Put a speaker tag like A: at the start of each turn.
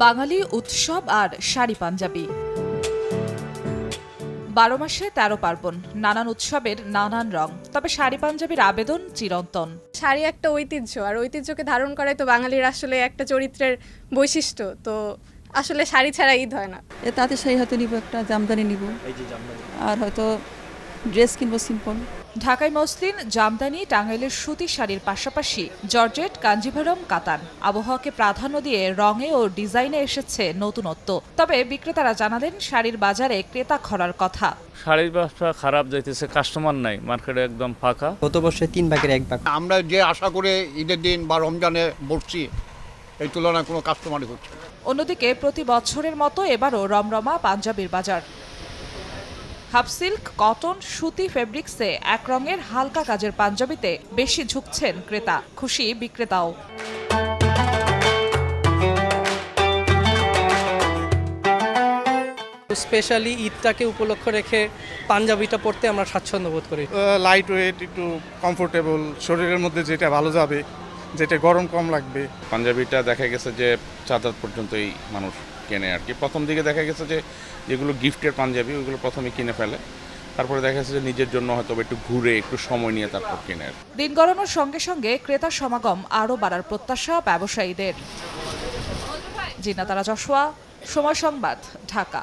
A: বাঙালি উৎসব আর শাড়ি পাঞ্জাবি। বারো মাসে তেরো পার্বণ নানান উৎসবের নানান রং তবে শাড়ি পাঞ্জাবির আবেদন চিরন্তন।
B: শাড়ি একটা ঐতিহ্য আর ঐতিহ্যকে ধারণ করাই তো বাঙালির আসলে একটা চরিত্রের বৈশিষ্ট্য তো আসলে শাড়ি ছাড়া ঈদ হয় না।
C: এ তাঁতের শাড়ি হয়তো নিব একটা জামদানি নিব। আর হয়তো ড্রেস কিনবো সিম্পল।
A: ঢাকায় মসলিন জামদানি টাঙ্গাইলের সুতি শাড়ির পাশাপাশি জর্জেট কাঞ্জিভারম কাতান আবহাওয়াকে প্রাধান্য দিয়ে রঙে ও ডিজাইনে এসেছে নতুনত্ব। তবে বিক্রেতারা জানালেন শাড়ির বাজারে ক্রেতা খরার কথা।
D: শাড়ির ব্যবসা খারাপ যাইতেছে কাস্টমার নাই মার্কেটে একদম ফাঁকা।
E: গত বছর তিন ভাগের এক ভাগ।
F: আমরা যে আশা করে ঈদের দিন বা রমজানে বসছি এই তুলনায় কোনো কাস্টমারই হচ্ছে
A: অন্যদিকে প্রতি বছরের মতো এবারও রমরমা পাঞ্জাবির বাজার। হাফ সিল্ক কটন সুতি ফেব্রিক্সে এক রঙের হালকা কাজের পাঞ্জাবিতে বেশি ঝুঁকছেন ক্রেতা। খুশি বিক্রেতাও।
G: স্পেশালি ঈদটাকে উপলক্ষ রেখে পাঞ্জাবিটা পরতে আমরা স্বাচ্ছন্দ্য বোধ করি।
H: লাইট ওয়েট একটু কমফোর্টেবল শরীরের মধ্যে যেটা ভালো যাবে যেটা গরম কম লাগবে।
I: পাঞ্জাবিটা দেখা গেছে যে চাদর পর্যন্তই মানুষ কেনে আর কি। প্রথম দিকে দেখা গেছে যে যেগুলো গিফটের পাঞ্জাবি ওগুলো প্রথমে কিনে ফেলে। তারপরে দেখা গেছে যে নিজের জন্য হয়তো বা একটু ঘুরে একটু সময় নিয়ে তারপর কেনে
A: দিন গড়ানোর সঙ্গে সঙ্গে ক্রেতা সমাগম আরও বাড়ার প্রত্যাশা ব্যবসায়ীদের। জিনাতারা যশোয়া সময় সংবাদ ঢাকা।